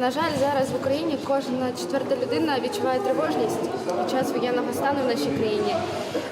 На жаль, зараз в Україні кожна четверта людина відчуває тривожність під час воєнного стану в нашій країні.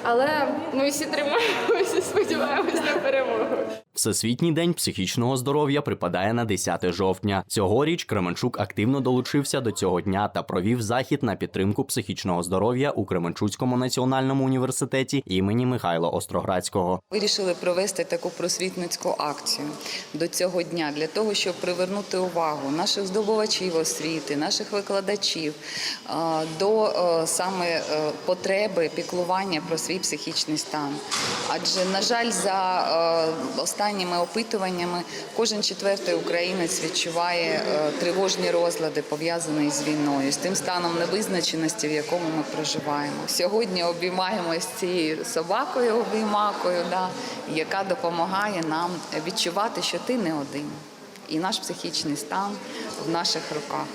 Але ми всі тримаємося, сподіваємось на перемогу. Всесвітній день психічного здоров'я припадає на 10 жовтня. Цьогоріч Кременчук активно долучився до цього дня та провів захід на підтримку психічного здоров'я у Кременчуцькому національному університеті імені Михайла Остроградського. Вирішили провести таку просвітницьку акцію до цього дня для того, щоб привернути увагу наших здобувачів освіти, наших викладачів до е, саме е, потреби піклування про свій психічний стан. Адже, на жаль, за е, останніми опитуваннями кожен четвертий українець відчуває тривожні розлади, пов'язані з війною, з тим станом невизначеності, в якому ми проживаємо. Сьогодні обіймаємося цією собакою, обіймакою, да, яка допомагає нам відчувати, що ти не один, і наш психічний стан в наших руках.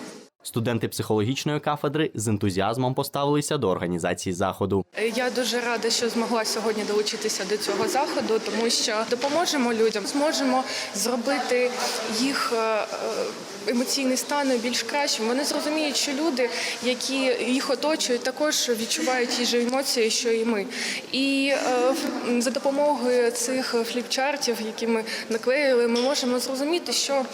Студенти психологічної кафедри з ентузіазмом поставилися до організації заходу. Я дуже рада, що змогла сьогодні долучитися до цього заходу, тому що допоможемо людям, зможемо зробити їх е, е, емоційний стан більш кращим. Вони зрозуміють, що люди, які їх оточують, також відчувають ті ж емоції, що і ми. І е, за допомогою цих фліпчартів, які ми наклеїли, ми можемо зрозуміти, що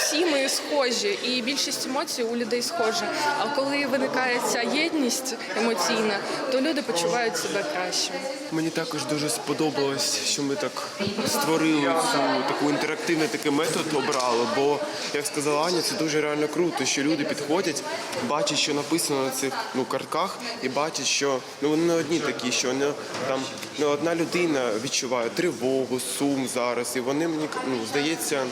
всі ми схожі, і більшість емоцій у людей схожі. А коли виникає ця єдність емоційна, то люди почувають себе краще. Мені також дуже сподобалось, що ми так створили цю таку інтерактивний такий метод обрали. Бо, як сказала Аня, це дуже реально круто, що люди підходять, бачать, що написано на цих ну, картках, і бачать, що ну вони не одні такі, що не там не одна людина відчуває тривогу, сум зараз, і вони мені ну, здається.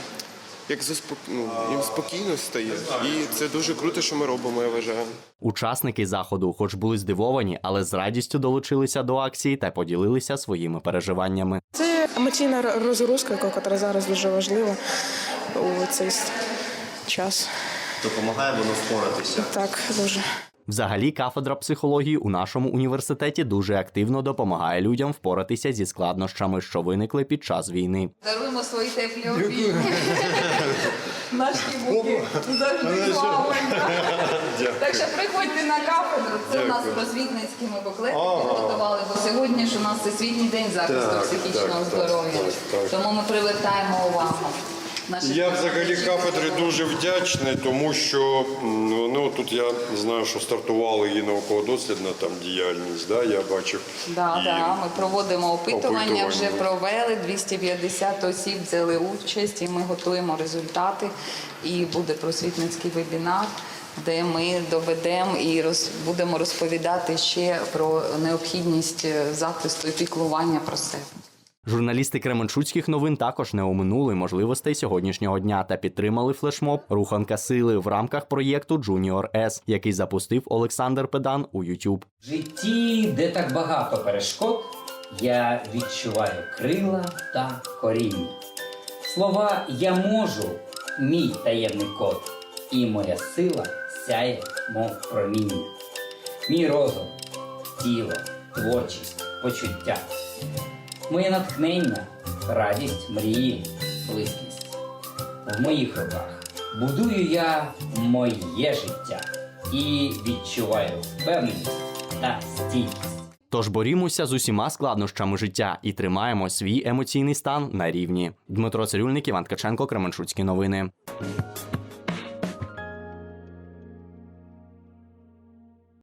Як заспок... ну, їм спокійно стає, і це дуже круто, що ми робимо. Я вважаю. Учасники заходу, хоч були здивовані, але з радістю долучилися до акції та поділилися своїми переживаннями. Це емоційна розгрузка, яка зараз дуже важлива у цей час. Допомагає воно впоратися. Так, дуже. Взагалі, кафедра психології у нашому університеті дуже активно допомагає людям впоратися зі складнощами, що виникли під час війни. Даруємо свої теплі обійми. Наші буки завжди з вами. Так що приходьте на кафедру. Це у нас просвітницькі ми буклети підготували, бо сьогодні ж у нас всесвітній день захисту психічного здоров'я. Тому ми привертаємо увагу. Наших Я взагалі кафедри дуже вдячний, тому що ну тут я знаю, що стартувала її науково-дослідна там діяльність. Да, я бачив. Да, і да, ми проводимо опитування, Опитування. вже провели 250 осіб взяли участь, і ми готуємо результати. І буде просвітницький вебінар, де ми доведемо і роз, будемо розповідати ще про необхідність е, захисту і піклування про себе. Журналісти Кременчуцьких новин також не оминули можливостей сьогоднішнього дня та підтримали флешмоб Руханка сили в рамках проєкту Junior S, який запустив Олександр Педан у YouTube. В житті, де так багато перешкод, я відчуваю крила та коріння. Слова я можу, мій таємний код, і моя сила сяє, мов проміння. Мій розум, тіло, творчість, почуття. Моє натхнення, радість, мрії, близькість. В моїх руках будую я моє життя і відчуваю впевненість та стійкість. Тож борімося з усіма складнощами життя і тримаємо свій емоційний стан на рівні. Дмитро Цирюльник, Іван Ткаченко, Кременчуцькі новини.